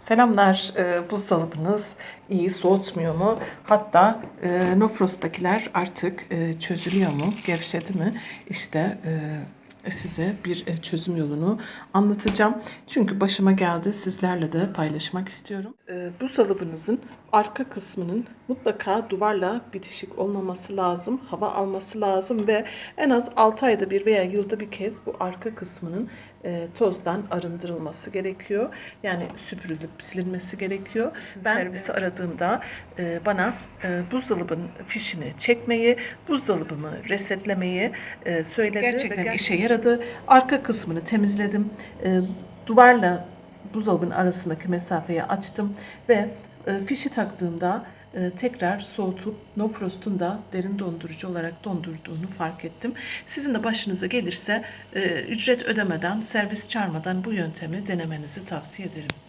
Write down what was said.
Selamlar. Ee, buzdolabınız iyi soğutmuyor mu? Hatta e, Nofrost'takiler artık e, çözülüyor mu? Gevşedi mi? İşte e, size bir e, çözüm yolunu anlatacağım. Çünkü başıma geldi. Sizlerle de paylaşmak istiyorum. E, buzdolabınızın arka kısmının mutlaka duvarla bitişik olmaması lazım. Hava alması lazım ve en az 6 ayda bir veya yılda bir kez bu arka kısmının e, tozdan arındırılması gerekiyor. Yani süpürülüp silinmesi gerekiyor. Ben servisi aradığımda bana buzdolabının fişini çekmeyi, buzdolabımı resetlemeyi söyledi. Gerçekten işe yaradı. Arka kısmını temizledim. E, duvarla buzdolabının arasındaki mesafeyi açtım ve e, fişi taktığımda e, tekrar soğutup No Frost'un da derin dondurucu olarak dondurduğunu fark ettim. Sizin de başınıza gelirse e, ücret ödemeden, servis çağırmadan bu yöntemi denemenizi tavsiye ederim.